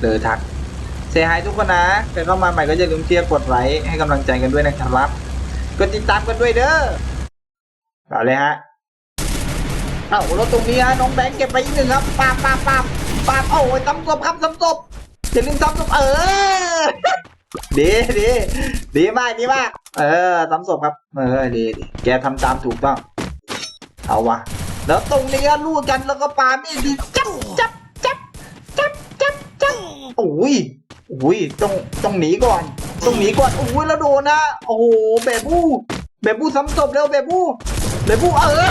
เดอทักเซฮายทุกคนนะใครเข้ามาใหม่ก็อย่าลืมเชียร์กดไลค์ให้กำลังใจกันด้วยนะครับ กดติดตามกันด้วยเด้อเอาเลยฮะเอ้ารถตรงนี้ฮะน้องแบงค์เก็บไปอีกหนึ่งครับปาบปาบปาบปาบโอ้ยซ้ำศพครับซ้ำศพอย่าลืมซ้ำศพเออดีดีดีมากดีมากเออซ้ำศพครับเออดีดีแกทำตามถูกต้องเอาวะแล้วตรงนี้ลูกกันแล้วก็ปามีดีจับจับ โอ้ยโอ้ยต้องต้องหนีก่อนต้องหนีก่อนโอ้ยแล้วโดนนะโอ้โหเบบูเบบูซ้ำศพเร็วเบบูเบบูเออ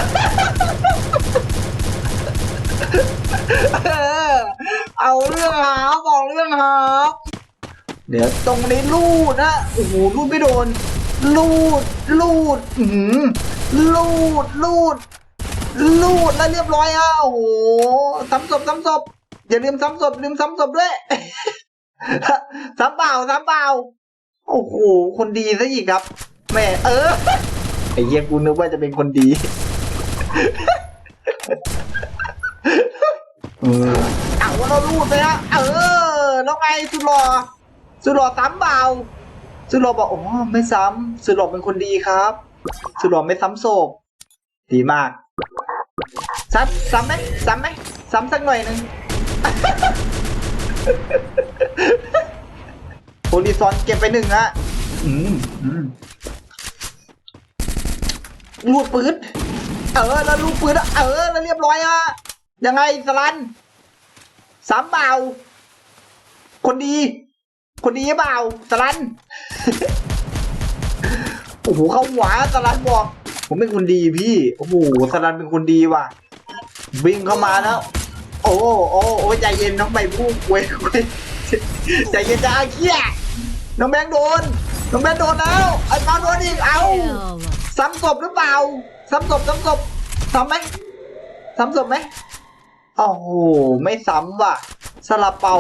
เออเอาเรื่องหาบอกเรื่องหาเดี๋ยวตรงนี้ลูดนะโอ้โหลูดไม่โดน ลูดลูดอือหือลูดลูดลูดแล้วเรียบร้อยอะโอ้โหซ้ำศพซ้ำศพ อย่าลืมซ้ำศพลืมซ้ำศพด้วยซ้ำเปล่าซ้ำเปล่าโอ้โหคนดีซะอีกครับแม่เออไอ้เหี้ยกูนึกว่าจะเป็นคนดีเอาว่าเราลูดไปฮะเออแล้วไงสุดหล่อสุดหล่อซ้ำเปล่าสุดหล่อบอกโอ้ไม่ซ้ำสุดหล่อเป็นคนดีครับสุดหล่อไม่ซ้ำโศกดีมากซ้ำซ้ำไหมซ้ำไหมซ้ำสักหน่อยหนึ่ง โพลิซอนเก็บไปหนึ่งฮะอืมอืมลูดปืนเออแล้วลูดปืนอะเออแล้วเรียบร้อยอะยังไงสลันสามเบาคนดี คนดีหรือเปล่าสลันโอ้โหเข้าหัวสลันบอก ผมเป็นคนดีพี่ โอ้โหสลันเป็นคนดีว่ะวิ่งเข้ามาแล้ว โอ้โอ้โอ้ใจเย็นน้องใบพูเว้ยเว้ยใจเย็นจ้าเขี้ยน้องแบงค์โดน น้องแบงค์โดนแล้ว ไอ้ปาโดนอีก เอาซ้ำศพหรือเปล่า ซ้ำศพซ้ำศพซ้ำไหมซ้ำศพไหมโอ้โห ไม่ซ้ำว่ะซาลาเปา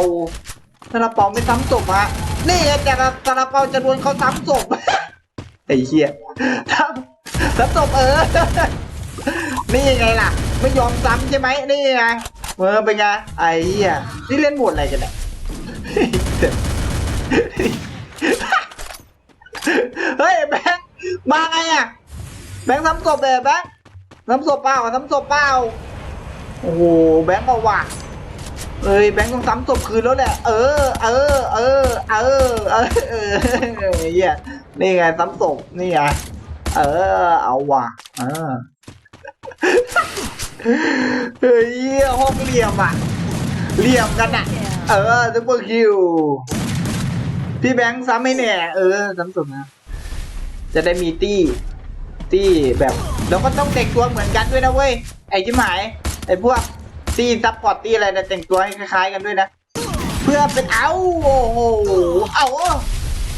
ซาลาเปาไม่ซ้ำศพฮะ นี่แต่ละซาลาเปาจะโดนเขาซ้ำศพไอ้เหี้ยซ้ำซ้ำศพเออ นี่ไงล่ะ ไม่ยอมซ้ำใช่ไหมนี่ไง เออเป็นไงไอ้เหี้ยนี่เล่นโหมดอะไรกันเนี่ยเฮ้ยแบงค์มาไงอะแบงค์ซ้ำศพเลยแบงค์ซ้ำศพเปล่าซ้ำศพเปล่าโอ้โหแบงค์เอาว่ะเอ้ยแบงค์ต้องซ้ำศพคืนแล้วแหละเออเออเออเออเออเออไอ้เหี้ยนี่ไงซ้ำศพนี่ไงเออเอาว่ะเออ เฮ้ยห้องเหลี่ยมอะเหลี่ยมกันอะ เออซุปเปอร์คิว พี่แบงค์ซ้ำให้แน่ เออซ้ำศพนะ จะได้มีตี้ ตี้แบบแล้วก็ต้องแต่งตัวเหมือนกันด้วยนะเว้ย ไอ้จิ๋มหาย ไอ้พวกตี้ซัพพอร์ตตี้อะไรเนี่ยแต่งตัวให้คล้ายๆกันด้วยนะ เพื่อเป็นเอาโอ้โหเอา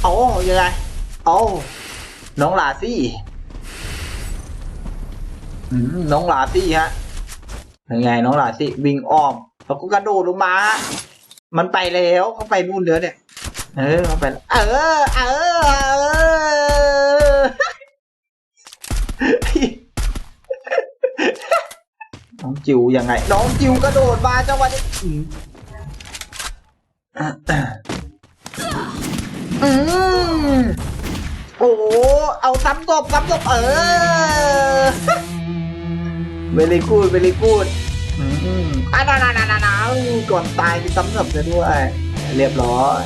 เอายังไงเอาน้องลาซี่อืมน้องลาซี่ฮะ ยังไงน้องหลาซี่วิ่งอ้อมแล้วก็กระโดดลงมา มันไปแล้วเขาไปนู่นเนื้อเนี่ย เออเขาไปเออเออเออน้องจิวยังไง น้องจิวกระโดดมาจังหวะนี้อืมอืมโอ้เอาซ้ำตบซ้ำตบเออเวลีกูดเวลีกูด อะนานานานานก่อนตายมีซ้ำตบจะด้วย เรียบร้อย